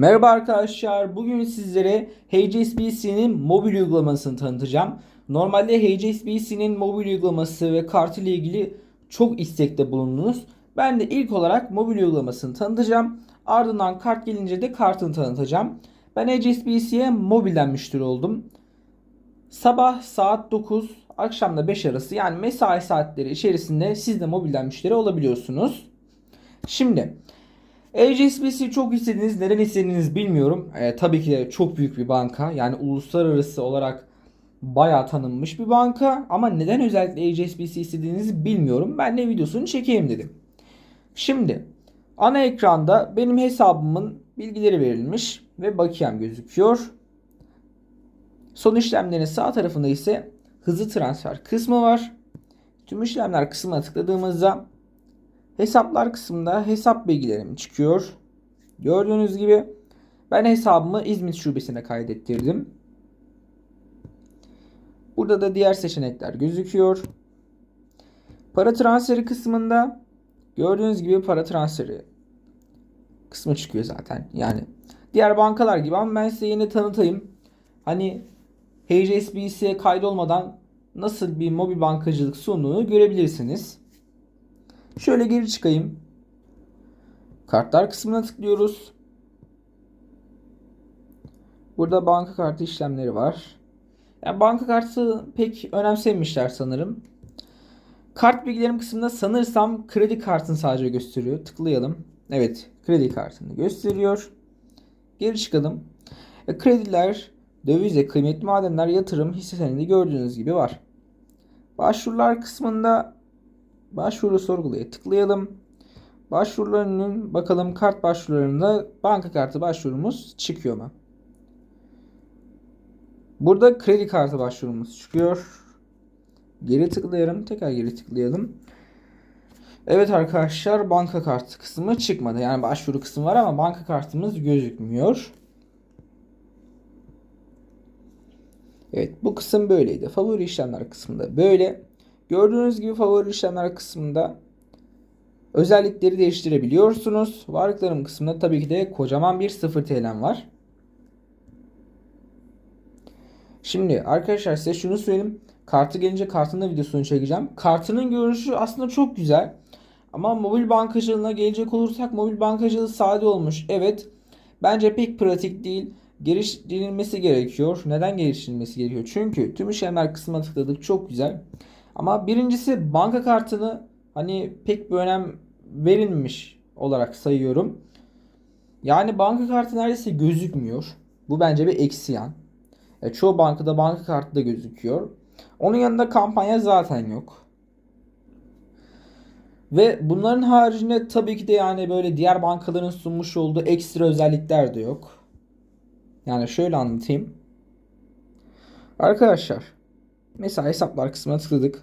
Merhaba arkadaşlar. Bugün sizlere HSBC'nin mobil uygulamasını tanıtacağım. Normalde HSBC'nin mobil uygulaması ve kartı ile ilgili çok istekte bulundunuz. Ben de ilk olarak mobil uygulamasını tanıtacağım. Ardından kart gelince de kartını tanıtacağım. Ben HSBC'ye mobilden müşteri oldum. Sabah saat 9, akşamda 5 arası yani mesai saatleri içerisinde siz de mobilden müşteri olabiliyorsunuz. Şimdi HSBC çok istediğiniz, neden istediğiniz bilmiyorum. Ee, tabii ki de çok büyük bir banka. Yani uluslararası olarak bayağı tanınmış bir banka. Ama neden özellikle HSBC istediğinizi bilmiyorum. Ben de videosunu çekeyim dedim. Şimdi ana ekranda benim hesabımın bilgileri verilmiş ve bakiyem gözüküyor. Son işlemlerin sağ tarafında ise hızlı transfer kısmı var. Tüm işlemler kısmına tıkladığımızda hesaplar kısmında hesap bilgilerim çıkıyor. Gördüğünüz gibi ben hesabımı İzmit şubesine kaydettirdim. Burada da diğer seçenekler gözüküyor. Para transferi kısmında gördüğünüz gibi para transferi kısmı çıkıyor zaten. Yani diğer bankalar gibi ama ben size yine tanıtayım. Hani HSBC'ye kaydolmadan nasıl bir mobil bankacılık sunduğunu görebilirsiniz. Şöyle geri çıkayım. Kartlar kısmına tıklıyoruz. Burada banka kartı işlemleri var. Yani banka kartı pek önemsemişler sanırım. Kart bilgilerim kısmında sanırsam kredi kartını sadece gösteriyor. Tıklayalım. Evet, kredi kartını gösteriyor. Geri çıkalım. E, krediler, dövize, kıymetli madenler, yatırım, hisse senedi gördüğünüz gibi var. Başvurular kısmında başvuru sorgulaya tıklayalım. Başvurularının bakalım kart başvurularında banka kartı başvurumuz çıkıyor mu? Burada kredi kartı başvurumuz çıkıyor. Geri tıklayalım. Tekrar geri tıklayalım. Evet arkadaşlar banka kartı kısmı çıkmadı. Yani başvuru kısmı var ama banka kartımız gözükmüyor. Evet bu kısım böyleydi. Favori işlemler kısmında böyle. Gördüğünüz gibi favori işlemler kısmında özellikleri değiştirebiliyorsunuz. Varlıklarım kısmında tabii ki de kocaman bir 0 TL'm var. Şimdi arkadaşlar size şunu söyleyeyim. Kartı gelince kartın da videosunu çekeceğim. Kartının görünüşü aslında çok güzel. Ama mobil bankacılığına gelecek olursak mobil bankacılığı sade olmuş. Evet. Bence pek pratik değil. Geliştirilmesi gerekiyor. Neden geliştirilmesi gerekiyor? Çünkü tüm işlemler kısmına tıkladık. Çok güzel. Ama birincisi banka kartını hani pek bir önem verilmiş olarak sayıyorum. Yani banka kartı neredeyse gözükmüyor. Bu bence bir eksi yan. E, çoğu bankada banka kartı da gözüküyor. Onun yanında kampanya zaten yok. Ve bunların haricinde tabii ki de yani böyle diğer bankaların sunmuş olduğu ekstra özellikler de yok. Yani şöyle anlatayım. Arkadaşlar mesela hesaplar kısmına tıkladık.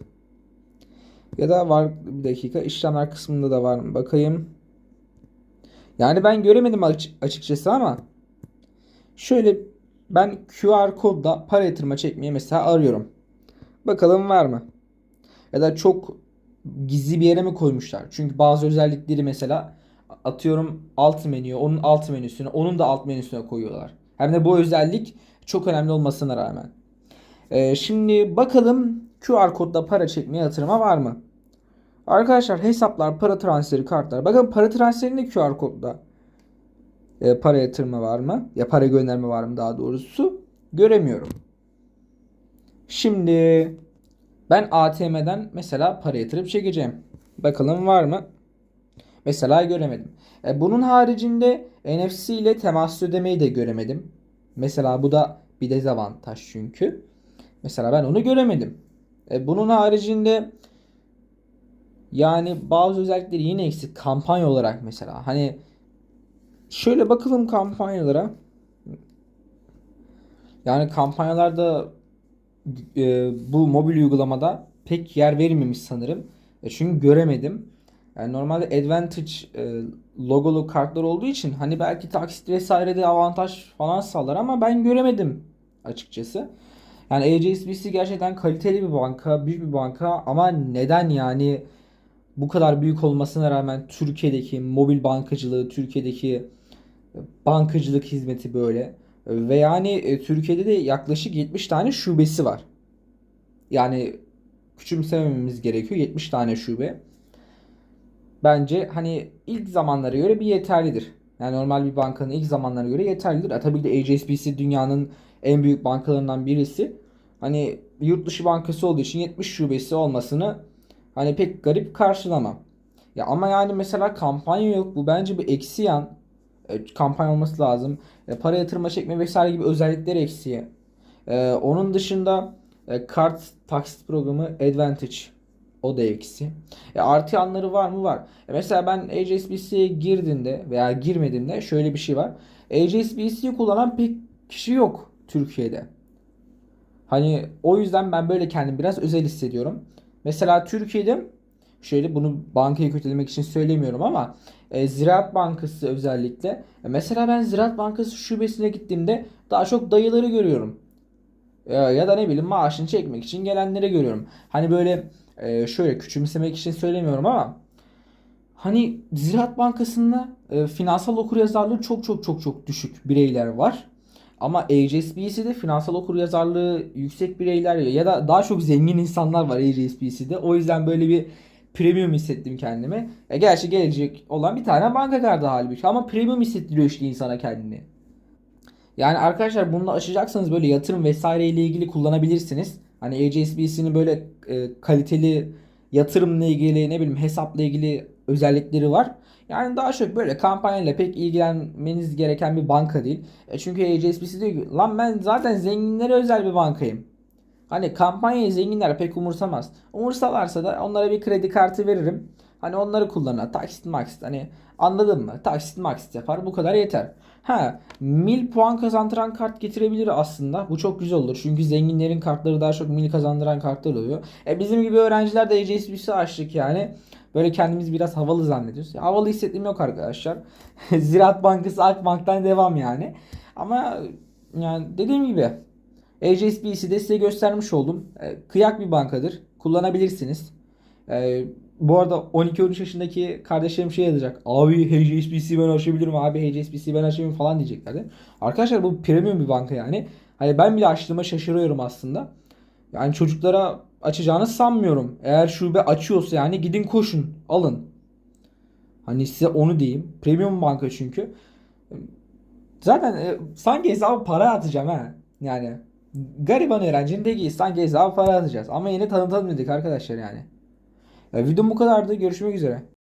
Ya da var bir dakika işlemler kısmında da var mı bakayım. Yani ben göremedim açıkçası ama şöyle ben QR kodla para yatırma çekmeye mesela arıyorum. Bakalım var mı? Ya da çok gizli bir yere mi koymuşlar? Çünkü bazı özellikleri mesela atıyorum alt menüye, onun alt menüsüne, onun da alt menüsüne koyuyorlar. Hem de bu özellik çok önemli olmasına rağmen. Ee, şimdi bakalım QR kodla para çekmeye yatırıma var mı? Arkadaşlar hesaplar, para transferi, kartlar. Bakın para transferinde QR kodla e, para yatırma var mı? Ya para gönderme var mı daha doğrusu? Göremiyorum. Şimdi ben ATM'den mesela para yatırıp çekeceğim. Bakalım var mı? Mesela göremedim. E, bunun haricinde NFC ile temas ödemeyi de göremedim. Mesela bu da bir dezavantaj çünkü. Mesela ben onu göremedim. E, bunun haricinde yani bazı özellikleri yine eksik. Kampanya olarak mesela. Hani şöyle bakalım kampanyalara. Yani kampanyalarda e, bu mobil uygulamada pek yer verilmemiş sanırım. E, çünkü göremedim. Yani normalde Advantage e, logolu kartlar olduğu için hani belki taksit vesairede avantaj falan sağlar ama ben göremedim açıkçası. Yani HSBC gerçekten kaliteli bir banka, büyük bir banka ama neden yani bu kadar büyük olmasına rağmen Türkiye'deki mobil bankacılığı, Türkiye'deki bankacılık hizmeti böyle. Ve yani e, Türkiye'de de yaklaşık 70 tane şubesi var. Yani küçümsemememiz gerekiyor. 70 tane şube. Bence hani ilk zamanlara göre bir yeterlidir. Yani normal bir bankanın ilk zamanlara göre yeterlidir. E, tabii ki de HSBC dünyanın en büyük bankalarından birisi. Hani yurt dışı bankası olduğu için 70 şubesi olmasını hani pek garip karşılamam. Ya ama yani mesela kampanya yok. Bu bence bir eksi yan. E, kampanya olması lazım. E, para yatırma çekme vesaire gibi özellikler eksiği. E, onun dışında e, kart taksit programı Advantage. O da eksi. E, artı yanları var mı? Var. E, mesela ben HSBC'ye girdiğimde veya girmediğimde şöyle bir şey var. HSBC'yi kullanan pek kişi yok Türkiye'de. Hani o yüzden ben böyle kendimi biraz özel hissediyorum. Mesela Türkiye'de şöyle bunu bankayı kötülemek için söylemiyorum ama e, Ziraat Bankası özellikle. E, mesela ben Ziraat Bankası şubesine gittiğimde daha çok dayıları görüyorum. E, ya da ne bileyim maaşını çekmek için gelenleri görüyorum. Hani böyle e, şöyle küçümsemek için söylemiyorum ama hani Ziraat Bankası'nda e, finansal okuryazarlığı çok çok çok çok düşük bireyler var. Ama HSBC'de finansal okuryazarlığı yüksek bireyler ya da daha çok zengin insanlar var HSBC'de. O yüzden böyle bir premium hissettim kendimi. E gerçi gelecek olan bir tane banka kartı halbuki ama premium hissettiriyor işte insana kendini. Yani arkadaşlar bunu açacaksanız böyle yatırım vesaire ile ilgili kullanabilirsiniz. Hani HSBC'nin böyle e, kaliteli yatırımla ilgili ne bileyim hesapla ilgili özellikleri var. Yani daha çok böyle kampanyayla pek ilgilenmeniz gereken bir banka değil. E çünkü HSBC diyor ki lan ben zaten zenginlere özel bir bankayım. Hani kampanyayı zenginler pek umursamaz. Umursalarsa da onlara bir kredi kartı veririm. Hani onları kullanır. Taksit maksit hani anladın mı? Taksit maksit yapar bu kadar yeter. Ha mil puan kazandıran kart getirebilir aslında. Bu çok güzel olur. Çünkü zenginlerin kartları daha çok mil kazandıran kartlar oluyor. E bizim gibi öğrenciler de HSBC açtık yani. Böyle kendimizi biraz havalı zannediyoruz. Ya, havalı hissettiğim yok arkadaşlar. Ziraat Bankası Akbank'tan devam yani. Ama yani dediğim gibi HSBC'de size göstermiş oldum. E, kıyak bir bankadır. Kullanabilirsiniz. Bu arada 12-13 yaşındaki kardeşlerim şey yazacak. Abi HSBC ben açabilirim abi HSBC ben açabilirim falan diyeceklerdi. Arkadaşlar bu premium bir banka yani. Hani ben bile açtığıma şaşırıyorum aslında. Yani çocuklara açacağını sanmıyorum. Eğer şube açıyorsa yani gidin koşun alın. Hani size onu diyeyim. Premium banka çünkü. Zaten e, sanki hesaba para atacağım ha. Yani gariban öğrencinin teki sanki hesaba para atacağız. Ama yine tanıtalım dedik arkadaşlar yani. Ya, videom bu kadardı. Görüşmek üzere.